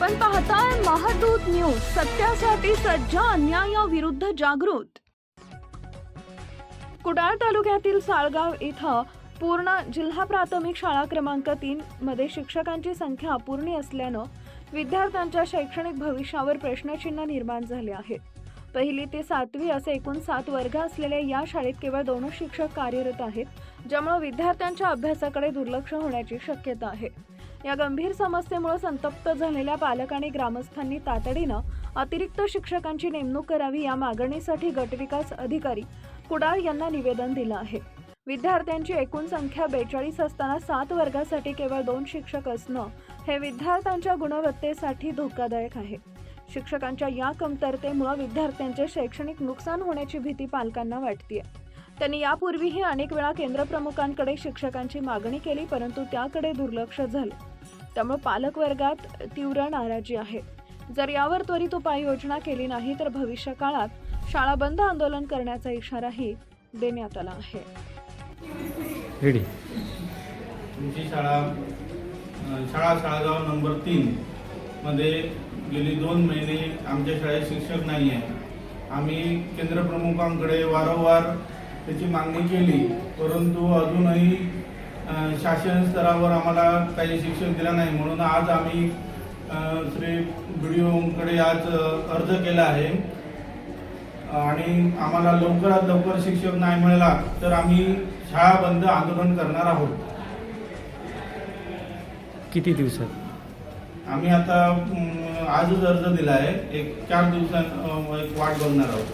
आपण पाहताय महादूत न्यूज सत्यासाठी सज्ज अन्यायाविरुद्ध जागृत. कुडाळ तालुक्यातील साळगाव इथं पूर्ण जिल्हा प्राथमिक शाळा क्रमांक तीन मध्ये शिक्षकांची संख्या अपूर्णी असल्यानं विद्यार्थ्यांच्या शैक्षणिक भविष्यावर प्रश्नचिन्ह निर्माण झाले आहे पहिली ते सातवी असे एकूण सात वर्ग असलेल्या या शाळेत केवळ दोनच शिक्षक कार्यरत आहेत ज्यामुळे विद्यार्थ्यांच्या अभ्यासाकडे दुर्लक्ष होण्याची शक्यता आहे. या गंभीर समस्येमुळे संतप्त झालेल्या पालक आणि ग्रामस्थांनी तातडीनं अतिरिक्त शिक्षकांची नेमणूक करावी या मागणीसाठी गटविकास अधिकारी कुडाळ यांना निवेदन दिलं आहे. विद्यार्थ्यांची एकूण संख्या बेचाळीस असताना सात वर्गासाठी केवळ दोन शिक्षक असणं हे विद्यार्थ्यांच्या गुणवत्तेसाठी धोकादायक आहे. शिक्षकांच्या या कमतरतेमुळे विद्यार्थ्यांचे शैक्षणिक नुकसान होण्याची भीती पालकांना वाटतेय. त्यांनी यापूर्वीही अनेक वेळा केंद्रप्रमुखांकडे शिक्षकांची मागणी केली परंतु त्याकडे दुर्लक्ष झालं. त्यामुळे पालक वर्गात तीव्र नाराजी आहे. जर यावर त्वरित उपाययोजना केली नाही तर भविष्य काळात शाळा बंद आंदोलन करण्याचा इशाराही देण्यात आला आहे. रेडी. तुमची शाळा शाळा शाळागाव नंबर तीन मध्ये गेली दोन महिने आमच्या शाळेत शिक्षक नाही आहे आम्ही केंद्रप्रमुखांकडे वारंवार त्याची मागणी केली परंतु अजूनही शासन स्तरावर आम्हाला काही शिक्षक दिला नाही. म्हणून आज आम्ही श्री बी डी आज अर्ज केला आहे. आणि आम्हाला लवकरात लवकर शिक्षक नाही मिळाला तर आम्ही शाळा बंद आंदोलन करणार आहोत. किती दिवसात? आम्ही आता अं, आजच अर्ज दिला आहे. एक चार दिवसां अं, एक वाट बघणार आहोत.